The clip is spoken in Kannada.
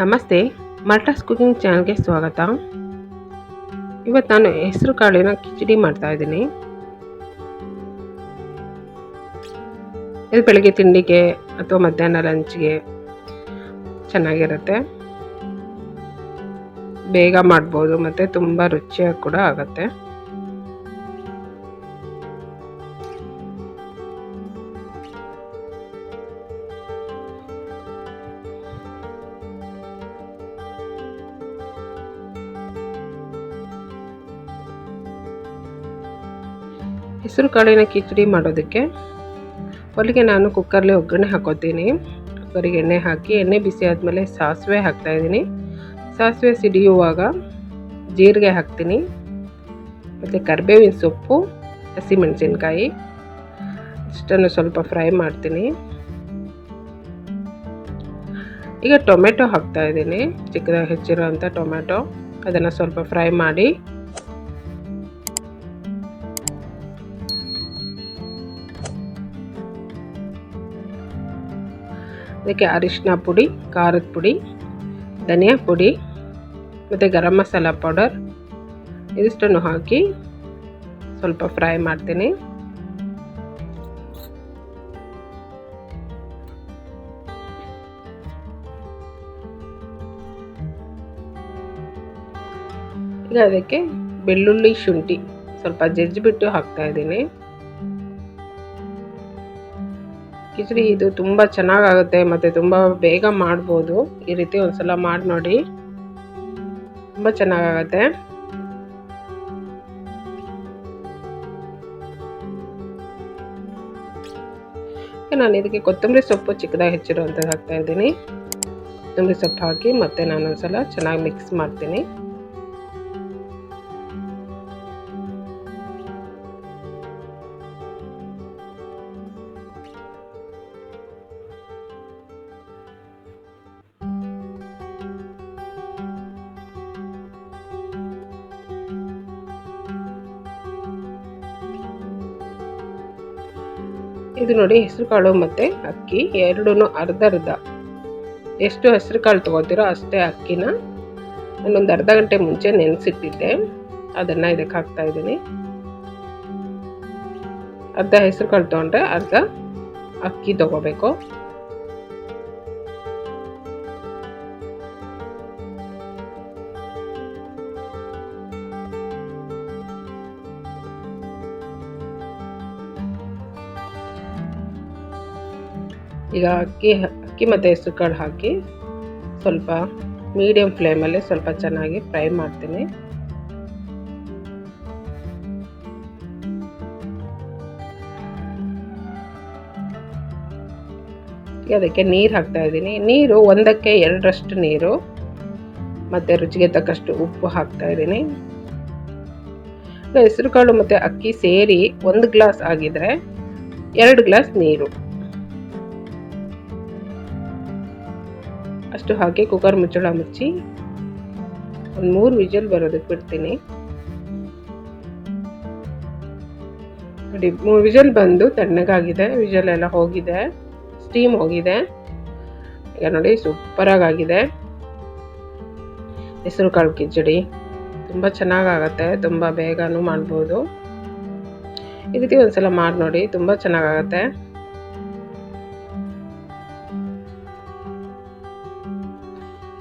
ನಮಸ್ತೆ ಮಲ್ಟಾಸ್ ಕುಕಿಂಗ್ ಚಾನಲ್ಗೆ ಸ್ವಾಗತ. ಇವತ್ತು ನಾನು ಹೆಸರು ಕಾಳಿನ ಕಿಚಡಿ ಮಾಡ್ತಾ ಇದ್ದೀನಿ. ಇದು ಬೆಳಗ್ಗೆ ತಿಂಡಿಗೆ ಅಥವಾ ಮಧ್ಯಾಹ್ನ ಲಂಚ್ಗೆ ಚೆನ್ನಾಗಿರುತ್ತೆ. ಬೇಗ ಮಾಡ್ಬೋದು, ಮತ್ತು ತುಂಬ ರುಚಿಯಾಗಿ ಕೂಡ ಆಗುತ್ತೆ. ಹೆಸರು ಕಾಳಿನ ಕಿಚಡಿ ಮಾಡೋದಕ್ಕೆ. ಹೊಲಿಗೆ ನಾನು ಕುಕ್ಕರ್ಲಿ ಒಗ್ಗರಣೆ ಹಾಕೋತೀನಿ. ಕುಕ್ಕರಿಗೆ ಎಣ್ಣೆ ಹಾಕಿ, ಎಣ್ಣೆ ಬಿಸಿ ಆದಮೇಲೆ ಸಾಸಿವೆ ಹಾಕ್ತಾಯಿದ್ದೀನಿ ಸಾಸಿವೆ ಸಿಡಿಯುವಾಗ ಜೀರಿಗೆ ಹಾಕ್ತೀನಿ. ಮತ್ತು ಕರಿಬೇವಿನ ಸೊಪ್ಪು, ಹಸಿಮೆಣಸಿನ್ಕಾಯಿ ಇಷ್ಟನ್ನು ಸ್ವಲ್ಪ ಫ್ರೈ ಮಾಡ್ತೀನಿ. ಈಗ ಟೊಮೆಟೊ ಹಾಕ್ತಾಯಿದ್ದೀನಿ ಚಿಕ್ಕದಾಗಿ ಹೆಚ್ಚಿರೋಂಥ ಟೊಮೆಟೊ, ಅದನ್ನು ಸ್ವಲ್ಪ ಫ್ರೈ ಮಾಡಿ ಅದಕ್ಕೆ ಅರಿಶಿನ ಪುಡಿ, ಖಾರದ ಪುಡಿ, ಧನಿಯಾ ಪುಡಿ ಮತ್ತು ಗರಂ ಮಸಾಲ ಪೌಡರ್ ಇದಿಷ್ಟನ್ನು ಹಾಕಿ ಸ್ವಲ್ಪ ಫ್ರೈ ಮಾಡ್ತೀನಿ. ಈಗ ಅದಕ್ಕೆ ಬೆಳ್ಳುಳ್ಳಿ ಶುಂಠಿ ಸ್ವಲ್ಪ ಜಜ್ಜಿಬಿಟ್ಟು ಹಾಕ್ತಾ ಇದ್ದೀನಿ. ಕಿಚಡಿ ಇದು ತುಂಬ ಚೆನ್ನಾಗಾಗುತ್ತೆ ಮತ್ತು ತುಂಬ ಬೇಗ ಮಾಡ್ಬೋದು. ಈ ರೀತಿ ಒಂದ್ಸಲ ಮಾಡಿ ನೋಡಿ. ತುಂಬ ಚೆನ್ನಾಗಾಗತ್ತೆ. ನಾನು ಇದಕ್ಕೆ ಕೊತ್ತಂಬರಿ ಸೊಪ್ಪು ಚಿಕ್ಕದಾಗಿ ಹೆಚ್ಚಿರುವಂಥದ್ದು ಹಾಕ್ತಾ ಇದ್ದೀನಿ. ಕೊತ್ತಂಬರಿ ಸೊಪ್ಪು ಹಾಕಿ ಮತ್ತೆ ನಾನು ಒಂದ್ಸಲ ಚೆನ್ನಾಗಿ ಮಿಕ್ಸ್ ಮಾಡ್ತೀನಿ. ಇದು ನೋಡಿ ಹೆಸರು ಕಾಳು ಮತ್ತು ಅಕ್ಕಿ ಎರಡೂ ಅರ್ಧ ಅರ್ಧ. ಎಷ್ಟು ಹೆಸರು ಕಾಳು ತೊಗೋತೀರೋ ಅಷ್ಟೇ ಅಕ್ಕಿನ. ನಾನೊಂದು ಅರ್ಧ ಗಂಟೆ ಮುಂಚೆ ನೆನೆಸಿಟ್ಟಿದ್ದೆ. ಅದನ್ನು ಇದಕ್ಕೆ ಹಾಕ್ತಾ ಇದ್ದೀನಿ. ಅರ್ಧ ಹೆಸರು ಕಾಳು ತೊಗೊಂಡ್ರೆ ಅರ್ಧ ಅಕ್ಕಿ ತೊಗೋಬೇಕು. ಈಗ ಅಕ್ಕಿ ಅಕ್ಕಿ ಮತ್ತು ಹೆಸರು ಕಾಳು ಹಾಕಿ ಸ್ವಲ್ಪ ಮೀಡಿಯಮ್ ಫ್ಲೇಮಲ್ಲಿ ಸ್ವಲ್ಪ ಚೆನ್ನಾಗಿ ಫ್ರೈ ಮಾಡ್ತೀನಿ. ಅದಕ್ಕೆ ನೀರು ಹಾಕ್ತಾ ಇದ್ದೀನಿ. ನೀರು ಒಂದಕ್ಕೆ ಎರಡರಷ್ಟು ನೀರು ಮತ್ತು ರುಚಿಗೆ ತಕ್ಕಷ್ಟು ಉಪ್ಪು ಹಾಕ್ತಾ ಇದ್ದೀನಿ. ಹೆಸರುಕಾಳು ಮತ್ತು ಅಕ್ಕಿ ಸೇರಿ ಒಂದು ಗ್ಲಾಸ್ ಆಗಿದ್ರೆ ಎರಡು ಗ್ಲಾಸ್ ನೀರು. ಅಷ್ಟು ಹಾಕಿ ಕುಕ್ಕರ್ ಮುಚ್ಚಳ ಮುಚ್ಚಿ ಒಂದು ಮೂರು ವಿಜಲ್ ಬರೋದಕ್ಕೆ ಬಿಡ್ತೀನಿ. ನೋಡಿ, ಮೂರು ವಿಜಲ್ ಬಂದು ತಣ್ಣಗಾಗಿದೆ, ವಿಜಲ್ ಎಲ್ಲ ಹೋಗಿದೆ ಸ್ಟೀಮ್ ಹೋಗಿದೆ. ಈಗ ನೋಡಿ ಸೂಪರಾಗಿದೆ ಹೆಸರು ಕಾಳು ಕಿಚಡಿ. ತುಂಬ ಚೆನ್ನಾಗಾಗತ್ತೆ, ತುಂಬ ಬೇಗನೂ ಮಾಡ್ಬೋದು. ಈ ರೀತಿ ಒಂದ್ಸಲ ಮಾಡಿ ನೋಡಿ, ತುಂಬ ಚೆನ್ನಾಗಾಗತ್ತೆ.